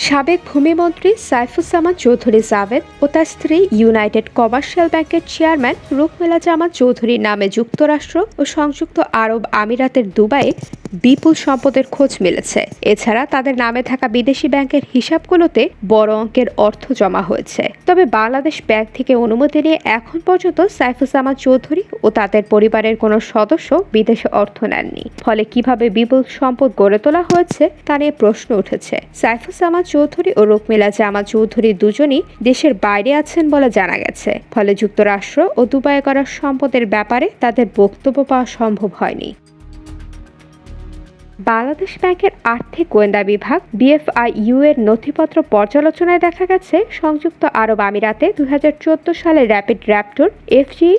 সাবেক ভূমিমন্ত্রী সাইফুজ্জামান চৌধুরী জাভেদ ও তার স্ত্রী ইউনাইটেড কমার্শিয়াল ব্যাংকের চেয়ারম্যান রুকমেলা জামান চৌধুরীর নামে যুক্তরাষ্ট্র ও সংযুক্ত আরব আমিরাতের দুবাইয়ে বিপুল সম্পদের খোঁজ মিলেছে। এছাড়া তাদের নামে থাকা বিদেশি ব্যাংকের হিসাবগুলোতে বড় অঙ্কের অর্থ জমা হয়েছে। তবে বাংলাদেশ ব্যাংক থেকে অনুমতি নিয়ে এখন পর্যন্ত সাইফুজ্জামান চৌধুরী ও তাদের পরিবারের কোনো সদস্য বিদেশে অর্থ নেননি। ফলে কীভাবে বিপুল সম্পদ গড়ে তোলা হয়েছে, তা নিয়ে প্রশ্ন উঠেছে। সাইফুজ্জামান চৌধুরী ও রুকমিলা জামা চৌধুরী দুজনই দেশের বাইরে আছেন বলে জানা গেছে। ফলে যুক্তরাষ্ট্র ও দুবাইয়ে করা সম্পদের ব্যাপারে তাদের বক্তব্য পাওয়া সম্ভব হয়নি। বাংলাদেশ ব্যাংকের আর্থিক গোয়েন্দা বিভাগ, বিএফআইইউ এর নথিপত্র পর্যালোচনায় দেখা গেছে, সংযুক্ত আরব আমিরাতে দু হাজার চোদ্দ সালে র্যাপিড র্যাপটর এফজি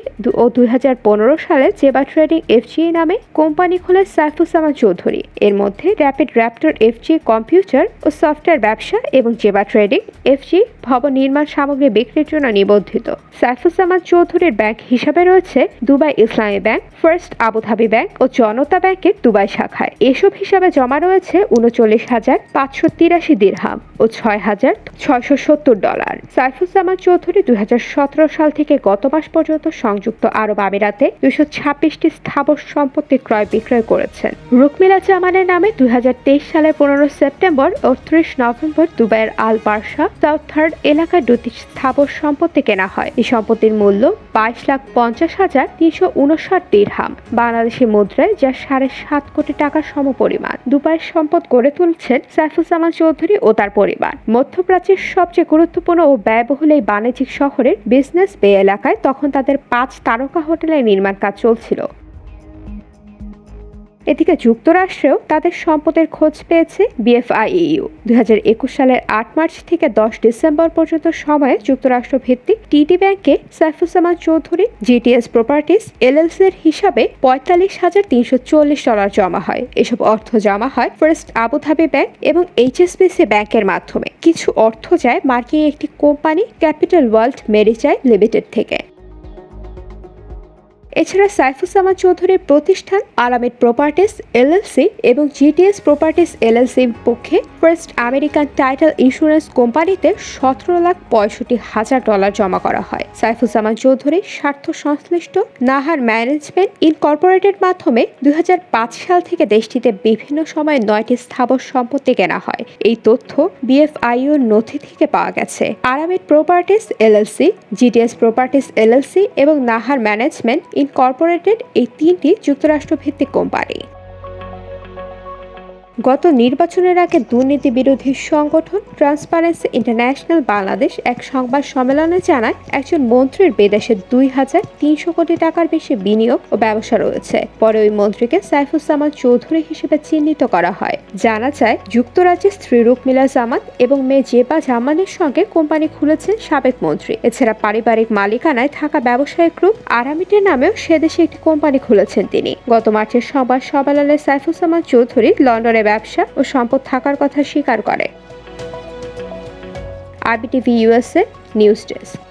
ও দু হাজার পনেরো সালে জেবা ট্রেডিং এফজি নামে কোম্পানি খোলে সাইফুজ্জামান চৌধুরী। এর মধ্যে র্যাপিড র্যাপটর এফজি কম্পিউটার ও সফটওয়্যার ব্যবসা এবং জেবা ট্রেডিং এফজি ভবন নির্মাণ সামগ্রী বিক্রির জন্য নিবন্ধিত। সাইফুজ্জামান চৌধুরীর ব্যাংক হিসাবে রয়েছে Dubai Islami bank, first Abu Dhabi bank ও জনতা ব্যাংকের দুবাই শাখায়। এসব হিসাবে জমা রয়েছে উনচল্লিশ হাজার পাঁচশো তিরাশি দিরহাম ও ছয় হাজার ছয়শো সত্তর ডলার। সাইফুজ্জামান চৌধুরী দুই হাজার সতেরো সাল থেকে গত মাস পর্যন্ত সংযুক্ত আরব আমিরাতে দুইশো ছাব্বিশটি স্থাবর সম্পত্তি ক্রয় বিক্রয় করেছেন। রুকমিলা জামানের নামে দুই হাজার তেইশ সালের পনেরো সেপ্টেম্বর ও ত্রিশ নভেম্বর দুবাইয়ের আল বার্সা সাউথ থার্ড এলাকায় দুটি স্থাবর সম্পত্তি কেনা হয়। এই সম্পত্তির মূল্য বাইশ লাখ পঞ্চাশ হাজার তিনশো উনষাট দিরহাম। বাংলাদেশি মুদ্রায় যা সাড়ে সাত কোটি টাকার সমপরিমাণ দুবাইয়ের সম্পদ গড়ে তুলছেন সাইফুজ্জামান চৌধুরী ও তার পরিবার। মধ্যপ্রাচ্যের সবচেয়ে গুরুত্বপূর্ণ ও ব্যয়বহুল এই বাণিজ্যিক শহরের বিজনেস বে এলাকায় তখন তাদের পাঁচ তারকা হোটেলের নির্মাণ কাজ চলছিল। এদিকে যুক্তরাষ্ট্রেও তাদের সম্পদের খোঁজ পেয়েছে বিএফআইইউ। দুই হাজার একুশ সালের আট মার্চ থেকে দশ ডিসেম্বর পর্যন্ত সময়ে যুক্তরাষ্ট্র ভিত্তিক টিডি ব্যাংকে সাইফুজ্জামান চৌধুরী, জিটিএস প্রপার্টিস, এলএলসির হিসাবে পঁয়তাল্লিশ হাজার তিনশো চল্লিশ ডলার জমা হয়। এসব অর্থ জমা হয় ফার্স্ট আবুধাবি ব্যাংক এবং এইচএসবিসি ব্যাংকের মাধ্যমে। কিছু অর্থ যায় মার্কিন একটি কোম্পানি ক্যাপিটাল ওয়ার্ল্ড মেরিচাই লিমিটেড থেকে। এছাড়া সাইফুজ্জামান চৌধুরীর প্রতিষ্ঠান আলামেদ প্রপার্টিস এলএলসি এবং জিটিএস প্রপার্টিস এলএলসির পক্ষে ফার্স্ট আমেরিকান টাইটেল ইন্স্যুরেন্স কোম্পানিতে সতেরো লাখ পঁয়ষট্টি হাজার ডলার জমা করা হয়। সাইফুজ্জামান চৌধুরী স্বার্থ সংশ্লিষ্ট নাহার ম্যানেজমেন্ট ইনকর্পোরেটেড মাধ্যমে দুই হাজার পাঁচ সাল থেকে দেশটিতে বিভিন্ন সময়ে নয়টি স্থাবর সম্পত্তি কেনা হয়। এই তথ্য বিএফআইওর নথি থেকে পাওয়া গেছে। Aramid properties LLC, GTS properties LLC এবং নাহার ম্যানেজমেন্ট ইনকর্পোরেটেড এই তিনটি যুক্তরাষ্ট্রভিত্তিক কোম্পানি। গত নির্বাচনের আগে দুর্নীতি বিরোধী সংগঠন ট্রান্সপারেন্সি ইন্টারন্যাশনাল বাংলাদেশ এক সংবাদ সম্মেলনে জানায়, একজন মন্ত্রীর বিদেশে দুই হাজার তিনশো কোটি টাকার বেশি বিনিয়োগ ও ব্যবসা রয়েছে। পরে ওই মন্ত্রীকে সাইফুজ্জামান চৌধুরী হিসেবে চিহ্নিত করা হয়। জানা যায় যুক্তরাজ্যের স্ত্রী রুকমিলা জামান এবং মেয়ে জেবা জামানের সঙ্গে কোম্পানি খুলেছেন সাবেক মন্ত্রী। এছাড়া পারিবারিক মালিকানায় থাকা ব্যবসায়িক গ্রুপ আরামিটের নামেও সে দেশে একটি কোম্পানি খুলেছেন তিনি। গত মার্চের সংবাদ সম্মেলনে সাইফুজ্জামান চৌধুরী লন্ডনে ব্যবসা ও সম্পদ থাকার কথা স্বীকার করে। আরবিটিভি ইউএসএ নিউজ ডেস্ক